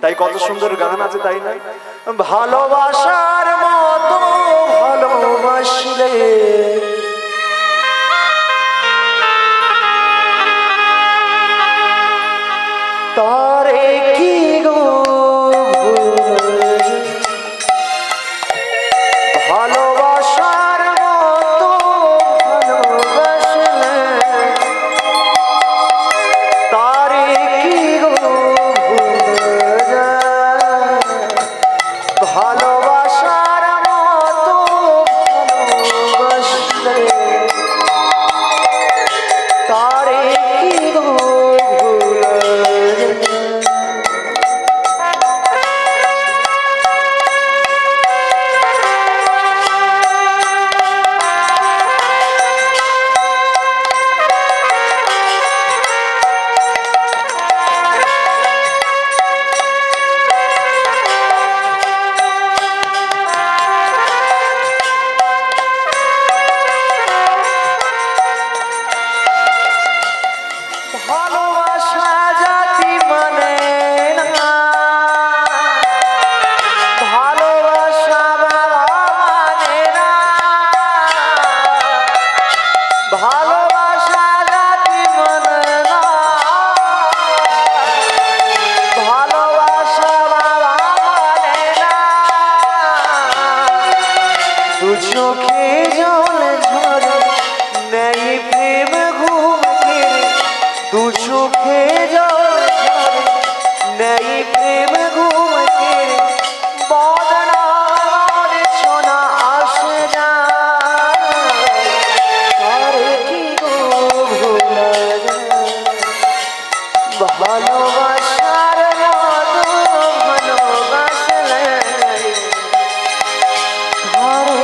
তাই কত সুন্দর গান আছে তাই না? ভালোবাসার মতো ভালোবাসলে চোখে জল ঝরে নেই প্রেম ঘুম কেড়ে দু চোখে জল ঝরে নেই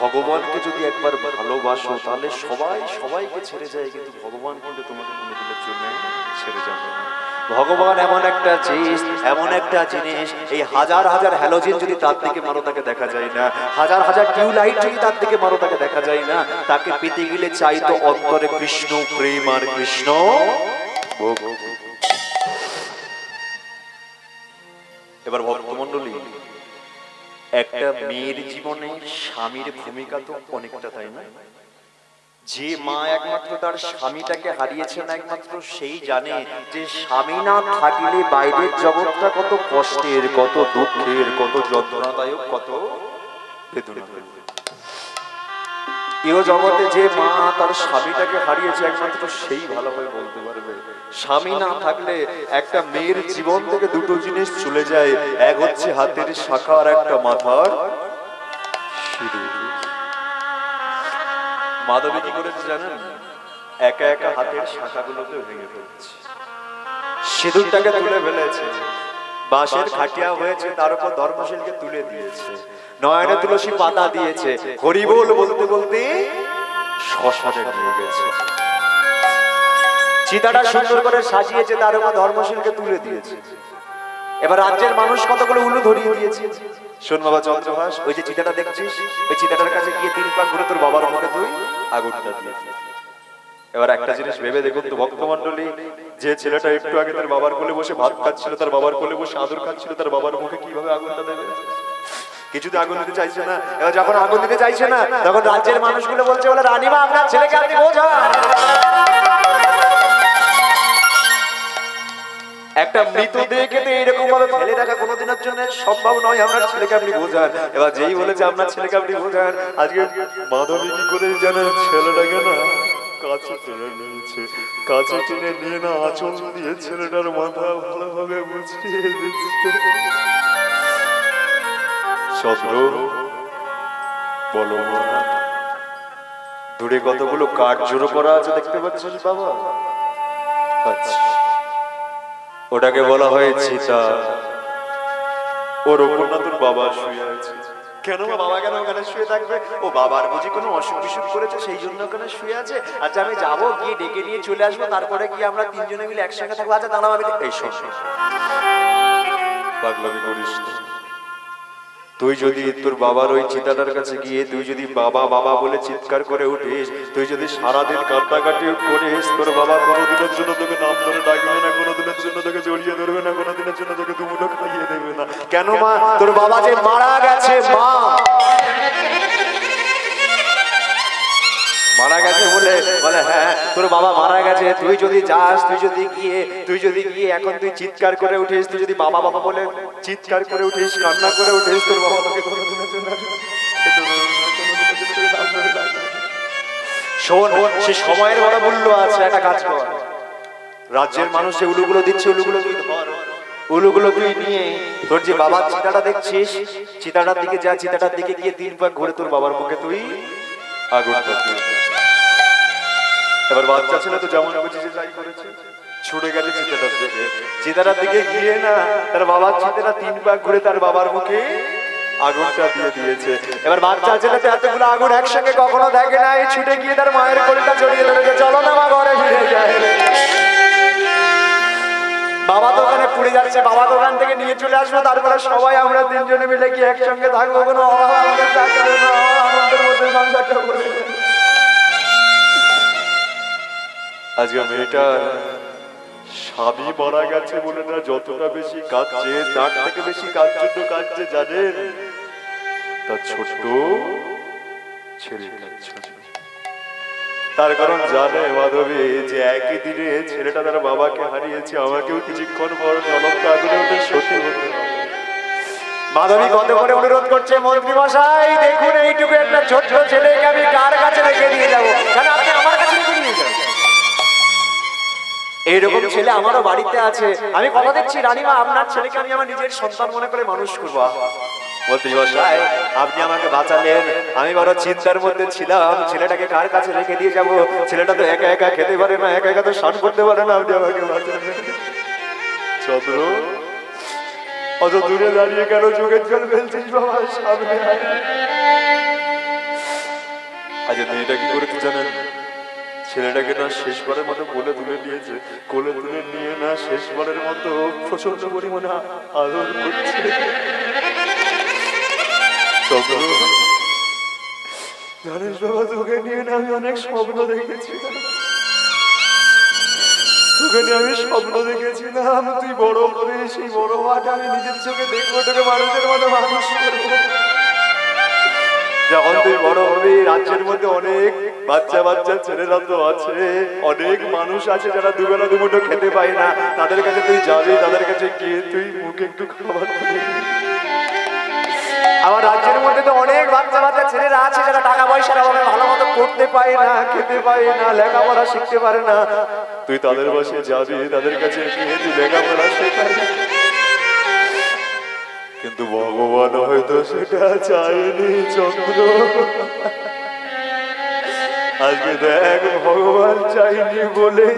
ভগবানকে যদি একবার ভালোবাসো, তাহলে সবাই সবাইকে ছেড়ে যায়, কিন্তু ভগবান কিন্তু তোমাকে কোনোদিনের জন্য ছেড়ে যাবে না। ভগবান এমন একটা জিনিস, এমন একটা জিনিস, এই হাজার হাজার হ্যালোজিন যদি তার দিকে মারো, তাকে দেখা যায় না। হাজার হাজার টিউবলাইট যদি তার দিকে মারো, তাকে দেখা যায় না। তাকে পেতে গেলে চাই তো অন্তরে কৃষ্ণ প্রেম আর কৃষ্ণ। একটা মেয়ের জীবনে স্বামীর ভূমিকা তো অনেকটা, তাই না? যে মা একমাত্র তার স্বামীটাকে হারিয়েছেন একমাত্র সেই জানে যে স্বামী না থাকলে বাইরের জগৎটা কত কষ্টের, কত দুঃখের, কত যন্ত্রণাদায়ক, কত বেদনাদায়ক। এও জগতে যে মা তার স্বামীটাকে হারিয়েছে একমাত্র সেই ভালোভাবে বলতে পারবে। স্বামী না থাকলে একটা মেয়ের জীবন থেকে দুটো জিনিস চলে যায়, এক হচ্ছে হাতের শাখা আর একটা মাথার মাধবী কি করেছে জানেন? একা একা হাতের শাখাগুলোকে ভেঙে ফেলেছে। সিঁদুরটাকে তুলে ফেলেছে। বাঁশের খাটিয়া হয়েছে, তার উপর ধর্মশীলকে তুলে দিয়েছে। নয়নে তুলসী পাতা দিয়েছে। হরিবোল বলতে বলতে শ্মশানে নিয়ে গেছে। চিতাটা সুন্দর করে সাজিয়েছে, তার উপর ধর্মশীলকে তুলে দিয়েছে। এবার রাজ্যের মানুষ কতগুলো উলু ধরিয়ে দিয়েছে। শোন বাবা চন্দ্রভাস, ওই যে চিতাটা দেখছিস? ওই চিতাটার কাছে গিয়ে তিন পাক ঘুরে তোর বাবার মুখে তুই আগুনটা দিয়ে। এবার একটা জিনিস ভেবে দেখুন তো ভক্তমন্ডলী যে ছেলেটা একটু আগে তার বাবার কোলে বসে ভাত খাচ্ছিল, তার বাবার কোলে বসে আদর খাচ্ছিল, তার বাবার মুখে কীভাবে আগুনটা দেবে? কিছুতে আগুন দিতে চাইছে না। এবার যখন আগুন দিতে চাইছে না, তখন রাজ্যের মানুষগুলো বলছে, বলে, রানীমা, আপনার ছেলেকে আপনি বোঝান একটা মৃতদেহকে তো এরকম ভাবে ফেলে রাখা কোনোদিনের জন্য সম্ভব নয়, আপনার ছেলেকে আপনি বোঝান। এবার যেই বলেছে, আপনার ছেলেকে আপনি বোঝান। আজকে মাধবী কি করে জানেন ছেলেটাকে না কাছে টেনে নিয়েছে। কাছে টেনে নিয়ে না আঁচল দিয়ে ছেলেটার মাথা ভালোভাবে বুঝিয়ে দিচ্ছে। চন্দ্র বলো। দূরে কতগুলো কাঠ জোড়ো করা আছে দেখতে পাচ্ছিস বাবা? আচ্ছা। ওটাকে বলা হয় চিতা না তোর বাবা শুয়ে আছে। কেন বাবা কেন ওখানে শুয়ে থাকবে? ও বাবার বুঝি কোনো অসুখ বিসুখ করেছে, সেই জন্য ওখানে শুয়ে আছে? আচ্ছা আমি যাব, গিয়ে ডেকে নিয়ে চলে আসব, তারপরে গিয়ে আমরা তিনজনে মিলে একসঙ্গে থাকব। আচ্ছা দাঁড়াও, আমি এই শোন। পাগলামি করিস না। তুই যদি তোর বাবার ওই চিতাটার কাছে গিয়ে তুই যদি বাবা বাবা বলে চিৎকার করে উঠিস, তুই যদি সারাদিন কান্নাকাটি করিস, তোর বাবা কোনোদিনের জন্য তোকে নাম ধরে ডাকবে না, কোনোদিনের জন্য তোকে জড়িয়ে ধরবে না, কোনোদিনের জন্য তোকে দুমুটো খাইয়ে দেবে না। কেন মা? তোর বাবা যে মারা গেছে, মা। বলে হ্যাঁ তোর বাবা মারা গেছে, তুই যদি যাস, তুই যদি গিয়ে, তুই যদি গিয়ে এখন তুই চিৎকার করে উঠিস, তুই যদি বাবা বাবা বলে চিৎকার করে উঠিস, কান্না করে উঠিস, তোর বাবা তোকে শোন, সে সময়ের বড় মূল্য আছে, একটা কাজ কর রাজ্যের মানুষ উলুগুলো দিচ্ছে, উলুগুলো তুই ধর উলুগুলো তুই নিয়ে, তোর যে বাবার চিতাটা দেখছিস, চিতাটার দিকে যা, চিতাটার দিকে গিয়ে তিন পাক ঘুরে তোর বাবার মুখে তুই দে। এবার বাচ্চা ছেলে তো যেমন বুঝেছে যাই করেছে। ছুটে গেছে চিতাটার দিকে চিতাটার দিকে গিয়ে না, তার বাবার চিতাটা তিন পাক ঘুরে তার বাবার মুখে আগুনটা দিয়ে দিয়েছে। এবার বাচ্চা ছেলে তো এতগুলো আগুন একসঙ্গে কখনো দেখে না এই ছুটে গিয়ে তার মায়ের কোলটা জড়িয়ে ধরেছে চলো না মা, ঘরে ফিরে যায় বাবা ওখানে পুড়ে যাচ্ছে। বাবা ওখান থেকে নিয়ে চলে আসব। তারপরে সবাই আমরা তিনজনে মিলে কি একসঙ্গে থাকব। কোনো অভাব আমাদের আমাদের মধ্যে সংসারটা করে আজকে মেয়েটা স্বামী মারা গেছে বলে না যতটা বেশি কাঁদছে, তার থেকে বেশি জন্য কাঁদছে, জানেন? তার ছোট্ট ছেলে তার কারণ জানে মাধবী যে একই দিনে ছেলেটা তার বাবাকে হারিয়েছে, আমাকেও কিছুক্ষণ পর জলন্ত আগুনে উঠে সত্যি মাধবী কত করে অনুরোধ করছে মন্ত্রী মশাই? দেখুন, এইটুকু একটা ছোট্ট ছেলেকে আমি কার কাছে রেখে দিয়ে যাব? কেন আপনি আমার এইরকম ছেলে আমারও বাড়িতে আছে। আমি কথা দিচ্ছি রানীমা আপনার ছেলেকে আমি আমার নিজের সন্তান মনে করে মানুষ করব। মন্ত্রী মশাই আপনি আমাকে বাঁচালেন। আমি বড় চিন্তার মধ্যে ছিলাম। ছেলেটাকে কার কাছে রেখে দিয়ে যাব? ছেলেটা তো একা একা খেতে পারে না একা একা তো স্নান করতে পারে না। আপনি আমাকে বাঁচালেন। চন্দ্র অত দূরে দাঁড়িয়ে কেন চোখের জল ফেলছিস বাবা? সামনে। আজ মেয়েটা কি করেছে জানেন? ছেলেটাকে না শেষবারের মতো কোলে তুলে নিয়েছে কোলে তুলে নিয়ে না শেষবারের মতো প্রচণ্ড পরিমাণে আদর করছে। জানিস বাবা, তোকে নিয়ে না আমি অনেক স্বপ্ন দেখেছি তোকে নিয়ে আমি স্বপ্ন দেখেছিলাম। তুই বড় হবে, সেই বড় হওয়াটা আমি নিজের চোখে দেখব, তোকে মানুষের মতো মানুষ করব। যখন তুই বড় হবি রাজ্যের মধ্যে অনেক বাচ্চা বাচ্চা ছেলেরা তো আছে। অনেক মানুষ আছে যারা দুবেলা দুমুঠো খেতে পায় না। তাদের কাছে তুই যাবি, তাদের কাছে গিয়ে তুই মুখে একটু খাবার। আমার রাজ্যের মধ্যে তো অনেক বাচ্চা বাচ্চা ছেলেরা আছে যারা টাকা পয়সার অভাবে ভালো মতো করতে পায় না, খেতে পায় না, লেখাপড়া শিখতে পারে না। তুই তাদের বসে যাবি, তাদের কাছে গিয়ে তুই লেখাপড়া শেখাবি। কিন্তু ভগবান হয়তো সেটা চায়নি চন্দ্র। আজকে দেখ, ভগবান চাইনি বলে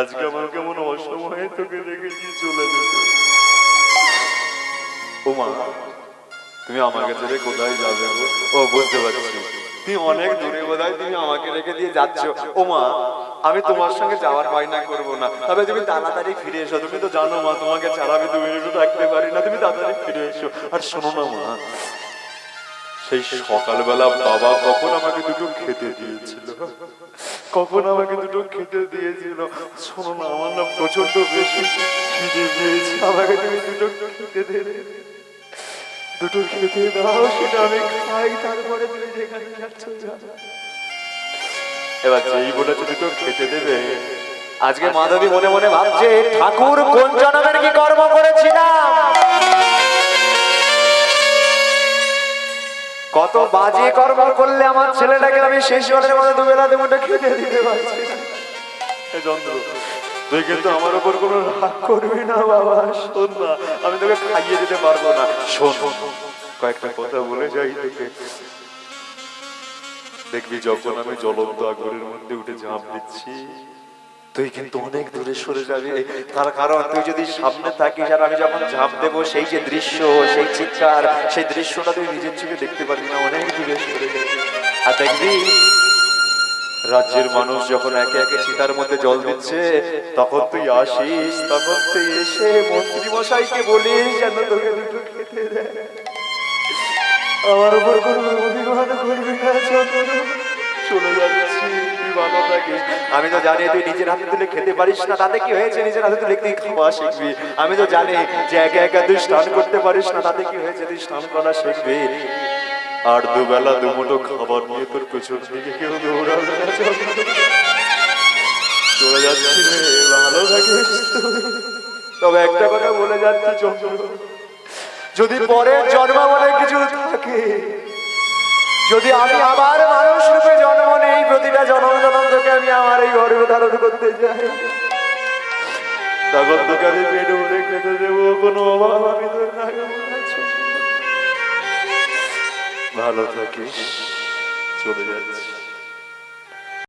আজকে আমার কেমন অসময়ে তোকে রেখে দিয়ে চলে যেত। ও মা তুমি আমাকে ছেড়ে কোথায় যাবে ও, বুঝতে পারছি। তুমি অনেক দূরে বোধহয় তুমি আমাকে রেখে দিয়ে যাচ্ছ। ও মা আমি তোমার সঙ্গে যাওয়ার বায়না করব না। তবে তুমি তাড়াতাড়ি ফিরে এসো। তুমি তো জানো মা তোমাকে ছাড়া আমি দু মিনিটও থাকতে পারি না। তুমি তাড়াতাড়ি ফিরে এসো। আর শোনো না মা সেই সকালবেলা বাবা কখন আমাকে দুটো খেতে দিয়েছিল? কখন আমাকে দুটো খেতে দিয়েছিল? শোনো না আমার না প্রচণ্ড বেশি খিদে পেয়েছে। আমাকে তুমি দুটো খেতে দেবে। দুটো খেতে দাও সেটা আমি খাই তারপরে তুমি যেখানে যাচ্ছ যা। এবার যেই বলেছে দুটো খেতে দেবে। আজকে মাধবী মনে মনে ভাবছে ঠাকুর কোন জনমের কি কর্ম করেছিলাম? কত বাজে কর্ম করলে আমার ছেলেটাকে আমি শেষ বারের মধ্যে দুবেলা দুমুটো খেতে দিতে পারছি। এ তুই কিন্তু আমার উপর কোনো রাগ করবি না বাবা। শোন না আমি তোকে খাইয়ে দিতে পারব না। শোন কয়েকটা কথা বলে যাই তোকে দেখবি যখন আমি জ্বলন্ত আগুনের মধ্যে উঠে ঝাঁপ দিচ্ছি, তুই কিন্তু অনেক দূরে সরে যাবে। তার কারণ, তুই যদি সামনে থাকিস আর আমি যখন ঝাঁপ দেবো, সেই যে দৃশ্য, সেই চিৎকার, সেই দৃশ্যটা তুই নিজের চোখে দেখতে পারবি না, অনেক দূরে সরে যাবে। আর দেখবি, রাজ্যের মানুষ যখন একে একে চিতার মধ্যে জল দিচ্ছে, তখন তুই আসিস, তখন তুই এসে মন্ত্রী মশাইকে বলিস, যেন তোকে দুটো খেতে দেয়। আমার উপর কোনো অভিমান করবি চলে যাচ্ছি আমি তো জানি তুই নিজের হাতে তুলে খেতে পারিস না, তাতে কি হয়েছে? নিজের হাতে তুলে তুই খাওয়া শিখবি? আমি তো জানি যে একা একা তুই স্নান করতে পারিস না, তাতে কি হয়েছে? তুই স্নান করা শিখবি। আর দুবেলা দুমুটো খাবার নিয়ে তোর পেছন দিকে কেউ দৌড়াবে চলে। যাচ্ছি রে, ভালো থাকিস তবে একটা কথা বলে যাচ্ছি যদি পরের জন্ম বলে কিছু যদি আমি আবার মানুষ রূপে জন্ম এই প্রতিটা জন্ম আমি আমার এই গর্বে ধারণ করতে চাই। ভালো থাকিস, চলে যাচ্ছি।